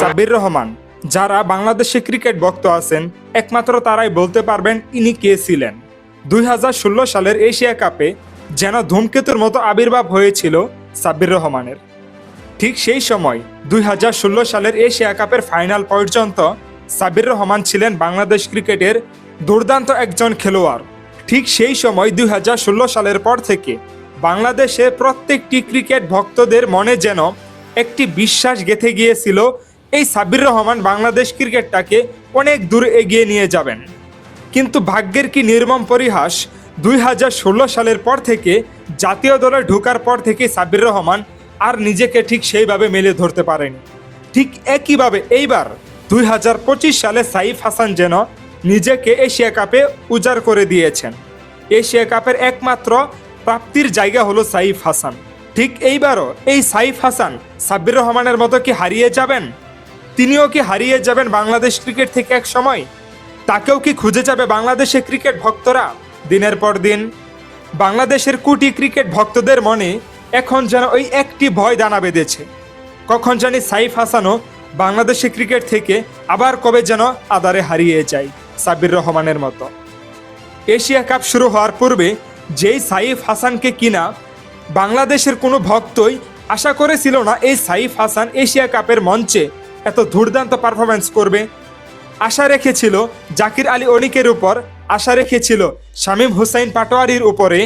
সাব্বির রহমান, যারা বাংলাদেশে ক্রিকেট ভক্ত আছেন, একমাত্র তারাই বলতে পারবেন ইনি কে ছিলেন। দুই হাজার ষোলো সালের এশিয়া কাপে যেন ধূমকেতুর মতো আবির্ভাব হয়েছিল সাব্বির রহমানের। ঠিক সেই সময়, দুই হাজার ষোলো সালের এশিয়া কাপের ফাইনাল পর্যন্ত সাব্বির রহমান ছিলেন বাংলাদেশ ক্রিকেটের দুর্দান্ত একজন খেলোয়াড়। ঠিক সেই সময়, দুই হাজার ষোলো সালের পর থেকে বাংলাদেশের প্রত্যেকটি ক্রিকেট ভক্তদের মনে যেন একটি বিশ্বাস গেঁথে গিয়েছিল, এই সাব্বির রহমান বাংলাদেশ ক্রিকেটটাকে অনেক দূর এগিয়ে নিয়ে যাবেন। কিন্তু ভাগ্যের কি নির্মম পরিহাস, দুই হাজার ষোলো সালের পর থেকে জাতীয় দলে ঢোকার পর থেকে সাব্বির রহমান আর নিজেকে ঠিক সেইভাবে মেলে ধরতে পারেনি। ঠিক একইভাবে এইবার দুই হাজার পঁচিশ সালে সাইফ হাসান যেন নিজেকে এশিয়া কাপে উজাড় করে দিয়েছেন। এশিয়া কাপের একমাত্র প্রাপ্তির জায়গা হলো সাইফ হাসান। ঠিক এইবারও এই সাইফ হাসান সাব্বির রহমানের মতো কি হারিয়ে যাবেন? তিনিও কি হারিয়ে যাবেন বাংলাদেশ ক্রিকেট থেকে এক সময়? তাকেও কি খুঁজে যাবে বাংলাদেশের ক্রিকেট ভক্তরা? দিনের পর দিন, বাংলাদেশের কুটি ক্রিকেট ভক্তদের মনে এখন যেন ওই একটি ভয় দানা বেঁধেছে। কখন জানি সাইফ হাসানও বাংলাদেশের ক্রিকেট থেকে আবার কবে যেন আদারে হারিয়ে যায় সাব্বির রহমানের মতো। এশিয়া কাপ শুরু হওয়ার পূর্বে যেই সাইফ হাসানকে কিনা বাংলাদেশের কোনো ভক্তই আশা করেছিল না এই সাইফ হাসান এশিয়া কাপের মঞ্চে এত দুর্দান্ত পারফরমেন্স করবে। আশা রেখেছিল জাকির আলী অনিকের উপর, আশা রেখেছিল শামীম হুসাইন পাটোয়ারির উপরে,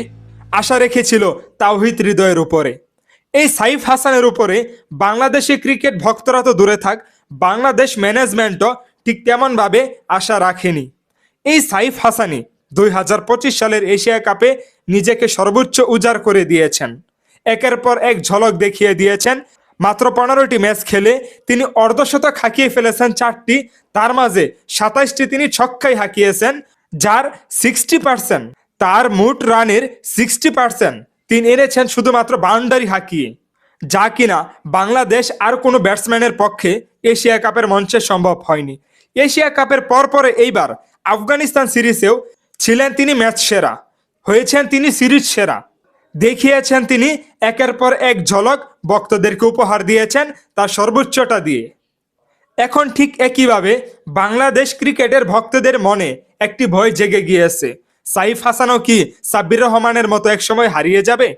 আশা রেখেছিল তাওহিদ হৃদয়ের উপরে। এই সাইফ হাসানের উপরে বাংলাদেশি ক্রিকেট ভক্তরা তো দূরে থাক, বাংলাদেশ ম্যানেজমেন্টও ঠিক তেমনভাবে আশা রাখেনি। এই সাইফ হাসানি দুই হাজার পঁচিশ সালের এশিয়া কাপে নিজেকে সর্বোচ্চ উজাড় করে দিয়েছেন। একের পর এক ঝলক দেখিয়ে দিয়েছেন। মাত্র পনেরোটি ম্যাচ খেলে তিনি অর্ধশতক হাঁকিয়ে ফেলেছেন চারটি, তার মাঝে সাতাইশটি তিনি ছক্কাই হাঁকিয়েছেন, যার সিক্সটি পার্সেন্ট, তার মোট রানের সিক্সটি পার্সেন্ট তিনি এনেছেন শুধুমাত্র বাউন্ডারি হাঁকিয়ে। যা কিনা বাংলাদেশ আর কোনো ব্যাটসম্যানের পক্ষে এশিয়া কাপের মঞ্চে সম্ভব হয়নি। এশিয়া কাপের পরপরে এইবার আফগানিস্তান সিরিজেও ছিলেন তিনি ম্যাচ সেরা, হয়েছেন তিনি সিরিজ সেরা। দেখিয়েছেন তিনি একের পর এক ঝলক, ভক্তদেরকে উপহার দিয়েছেন তার সর্বোচ্চটা দিয়ে। এখন ঠিক একইভাবে বাংলাদেশ ক্রিকেটের ভক্তদের মনে একটি ভয় জেগে গিয়েছে। সাইফ হাসানও কি সাব্বির রহমানের মতো একসময় হারিয়ে যাবে?